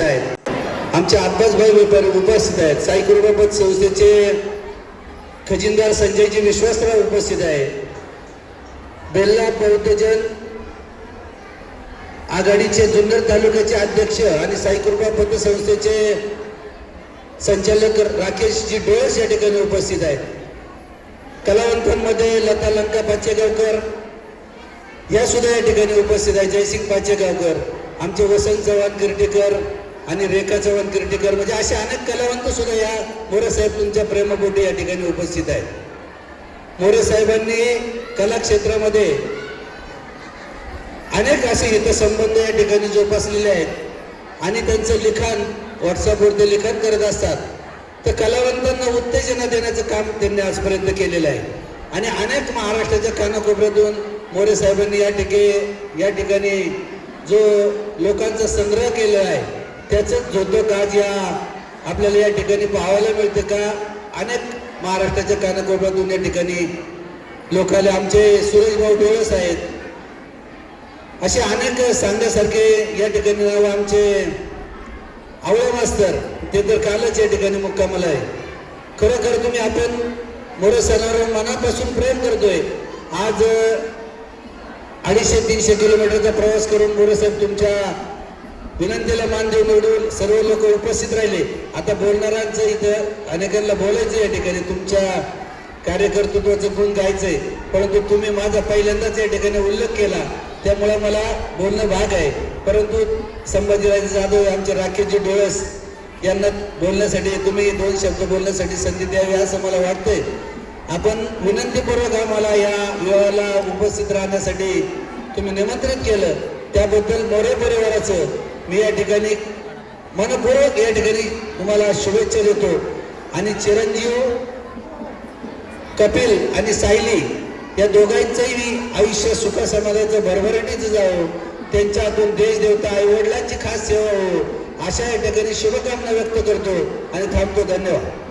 उपस्थित आहेत. आमचे अब्बासभाई व्यापारी उपस्थित आहेत. साई कुरुबाबत संस्थेचे खजिनदार संजयजी विश्वासराव उपस्थित आहे बेल्ला बौद्धजन आघाडीचे जुन्नर तालुक्याचे अध्यक्ष आणि साई कृपा पतसंस्थेचे संचालक राकेशजी डोळस या ठिकाणी उपस्थित आहेत. कलावंतांमध्ये लता लंका पाचेगावकर या सुद्धा या ठिकाणी उपस्थित आहे जयसिंग पाचेगावकर आमचे वसंत चव्हाण गिरटेकर आणि रेखा चव्हाण कीर्तीकर म्हणजे असे अनेक कलावंत सुद्धा या मोरे साहेब तुमच्या प्रेमपोटी या ठिकाणी उपस्थित आहेत. मोरे साहेबांनी अनेक असे हितसंबंध या ठिकाणी जोपासलेले आहेत. आणि त्यांचं लिखाण व्हॉट्सअपवरती लिखाण करत असतात. तर कलावंतांना उत्तेजना देण्याचं काम त्यांनी आजपर्यंत केलेलं आहे. आणि अनेक महाराष्ट्राच्या कानाकोपऱ्यातून मोरे साहेबांनी या ठिकाणी या ठिकाणी जो लोकांचा संग्रह केलेला आहे त्याचंच झोतक आज या? आपल्याला या ठिकाणी पाहायला मिळते का? अनेक महाराष्ट्राच्या कानाकोपऱ्यातून या ठिकाणी लोकांना आमचे सुरेश भाऊ डोळस आहेत असे अनेक सांगण्यासारखे या ठिकाणी नाव आमचे आवळे मास्तर ते तर कालच या ठिकाणी मुक्कामाला आहे. खरोखर तुम्ही आपण मोरे सणावर मनापासून प्रेम करतोय. आज अडीचशे तीनशे किलोमीटरचा प्रवास करून मोरे साहेब तुमच्या विनंतीला मान देऊन निवडून सर्व लोक उपस्थित राहिले. आता बोलणाऱ्यांचं इथं अनेकांना बोलायचं या ठिकाणी. तुमच्या कार्यकर्तृत्वाचं गुण गायचंय. परंतु तुम्ही माझा पहिल्यांदाच या ठिकाणी उल्लेख केला. त्यामुळे मला बोलणं भाग आहे. परंतु संभाजीराजे जाधव आमचे राकेशजी डोळस यांना बोलण्यासाठी तुम्ही दोन शब्द बोलण्यासाठी संधी द्यावी असं मला वाटतंय. आपण विनंतीपूर्वक आम्हाला या विवाहाला उपस्थित राहण्यासाठी तुम्ही निमंत्रित केलं. त्याबद्दल मोरे परिवाराचं मी या ठिकाणी मनपूर्वक या ठिकाणी तुम्हाला शुभेच्छा देतो. आणि चिरंजीव कपिल आणि सायली या दोघांचंही आयुष्य सुख समाजाचं भरभराटीचं जावं. त्यांच्या हातून देश देवता आई वडिलांची खास सेवा हो अशा या ठिकाणी शुभकामना व्यक्त करतो आणि थांबतो. धन्यवाद.